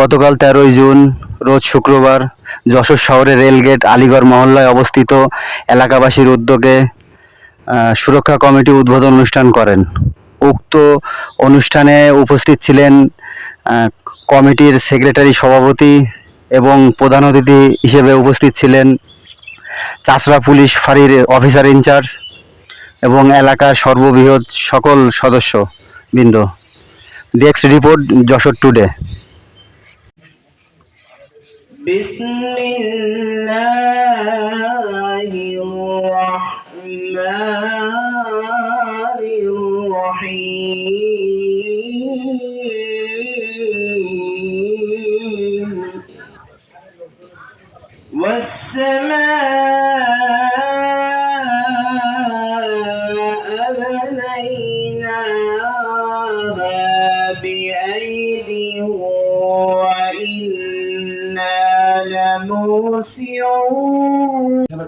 গতকাল তেরোই জুন, রোজ শুক্রবার, যশোর শহরের রেলগেট আলিগড় মহল্লায় অবস্থিত এলাকাবাসীর উদ্যোগে সুরক্ষা কমিটি উদ্বোধন অনুষ্ঠান করেন। উক্ত অনুষ্ঠানে উপস্থিত ছিলেন কমিটির সেক্রেটারি সভাপতি এবং প্রধান অতিথি হিসেবে উপস্থিত ছিলেন চাচরা পুলিশ ফাঁড়ির অফিসার ইনচার্জ এবং এলাকার সর্ববৃহৎ সকল সদস্য বৃন্দ ডেস্ক রিপোর্ট যশোর টুডে। بسم الله الرحمن الرحيم. والسماء بنيناها بأيدي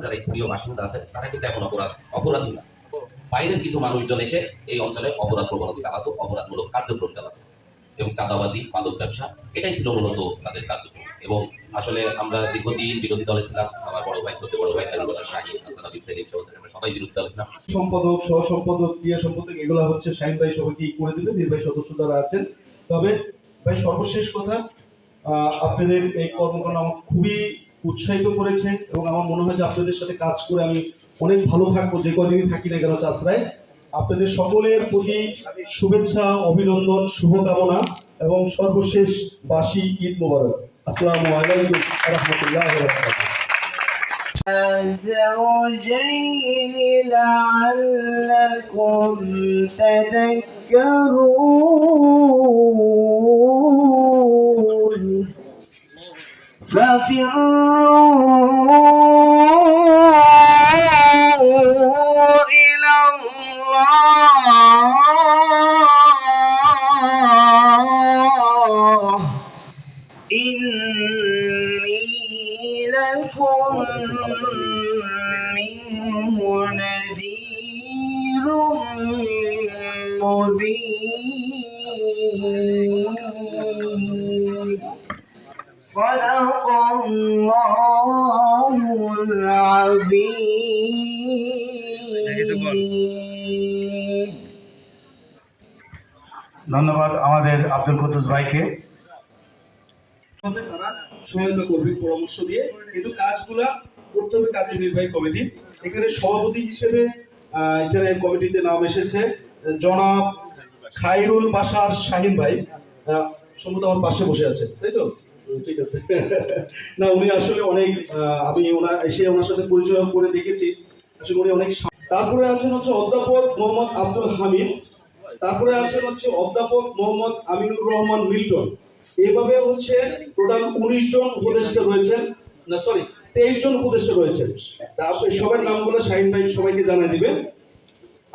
যারা স্থানীয় বাসিন্দা আছে তারা কিন্তু এখন অপরাধ অপরাধী না বাইরের কিছু মানুষজন এসে এই অঞ্চলে অপরাধ প্রবণতা চালাতো অপরাধমূলক কার্যক্রম চালাতো। এবং চাঁদাবাজি মাদক ব্যবসা এটাই ছিল মূলত তাদের কার্যক্রম। এবং আসলে আমরা দীর্ঘদিন বিরোধী দলে ছিলাম আমার বড় ভাই সত্যি বড় ভাই তালিম বসা শাহিন হাসান সেলিম সহ আমরা সবাই বিরোধী দলে ছিলাম। সম্পাদক সহ সম্পাদক ক্রিয়া সম্পাদক এগুলো হচ্ছে শাহিন ভাই সবাইকে করে দেবে নির্বাহী সদস্য যারা আছেন। তবে ভাই সর্বশেষ কথা আপনাদের এই কর্মকাণ্ড আমার খুবই উৎসাহিত করেছে এবং আমার মনে হয় যে আপনাদের সাথে কাজ করে আমি অনেক ভালো থাকবো যে কদিনই থাকি না কেন চাষরায় আপনাদের সকলের প্রতি শুভেচ্ছা অভিনন্দন শুভকামনা এবং সর্বশেষ বাসি ঈদ মোবারক আসসালামু আলাইকুম রহমতুল্লাহ زوجين لعلكم تذكرون ففروا إلى الله إني لكم منه نذير مبين صدق الله العظيم ধন্যবাদ আমাদের আব্দুল কুদ্দুস ভাইকে হবে তারা সহায়তা করবে পরামর্শ দিয়ে কিন্তু কাজগুলা করতে হবে কার্যনির্বাহী কমিটি এখানে সভাপতি হিসেবে আহ, এখানে কমিটিতে নাম এসেছে জনাব খাইরুল বাসার শাহিন ভাই আহ, সম্ভবত আমার পাশে বসে আছে তাই তো উম, ঠিক আছে। না, উনি আসলে অনেক আমি ওনার এসে ওনার সাথে পরিচয় করে দেখেছি। আসলে উনি অনেক তারপরে আছেন হচ্ছে অধ্যাপক মোহাম্মদ আব্দুল হামিদ। তারপরে আছেন হচ্ছে অধ্যাপক মোহাম্মদ আমিনুর রহমান মিল্টন। এইভাবে হচ্ছে টোটাল উনিশ জন উপদেষ্টা রয়েছেন। না সরি তেইশ জন উপদেষ্টা রয়েছেন। তা আপনি সবার নামগুলো শাহিন ভাই সবাইকে জানিয়ে দিবেন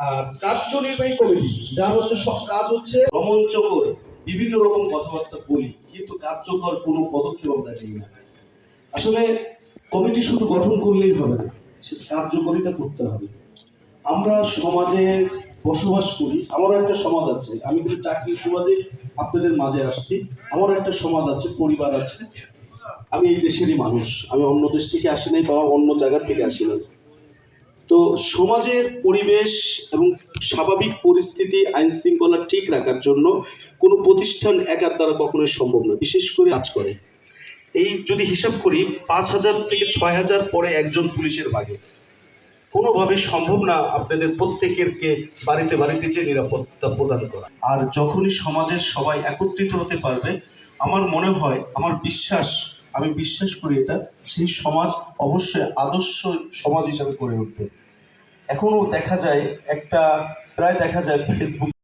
আর কার্যনির্বাহী কমিটি, যার হচ্ছে সব কাজ হচ্ছে রোমাঞ্চকর বিভিন্ন রকম কথাবার্তা বলি। কার্যকর কোনো পদক্ষেপ আমরা নিই না। আসলে কমিটি শুধু গঠন করলেই হবে না, সে কার্যকরিতা করতে হবে। আমরা সমাজে বসবাস করি, আমারও একটা সমাজ আছে, আমি কিন্তু চাকরির সুবাদে আপনাদের মাঝে আসছি, আমারও একটা সমাজ আছে, পরিবার আছে। আমি এই দেশেরই মানুষ, আমি অন্য দেশ থেকে আসি নাই বা অন্য জায়গা থেকে আসি নাই। তো সমাজের পরিবেশ এবং স্বাভাবিক পরিস্থিতি, আইন শৃঙ্খলা ঠিক রাখার জন্য কোনো প্রতিষ্ঠান একার দ্বারা কখনোই সম্ভব না বিশেষ করে কাজ করে। এই যদি হিসাব করি, পাঁচ হাজার থেকে ছয় হাজার পরে একজন পুলিশের ভাগে কোনোভাবে সম্ভব না আপনাদের প্রত্যেকেরকে বাড়িতে বাড়িতে যে নিরাপত্তা প্রদান করা। আর যখনই সমাজের সবাই একত্রিত হতে পারবে, আমার মনে হয়, আমার বিশ্বাস আমি বিশ্বাস করি এটা, সেই সমাজ অবশ্যই আদর্শ সমাজ হিসাবে গড়ে উঠবে। এখনও দেখা যায় একটা, প্রায় দেখা যায় ফেসবুক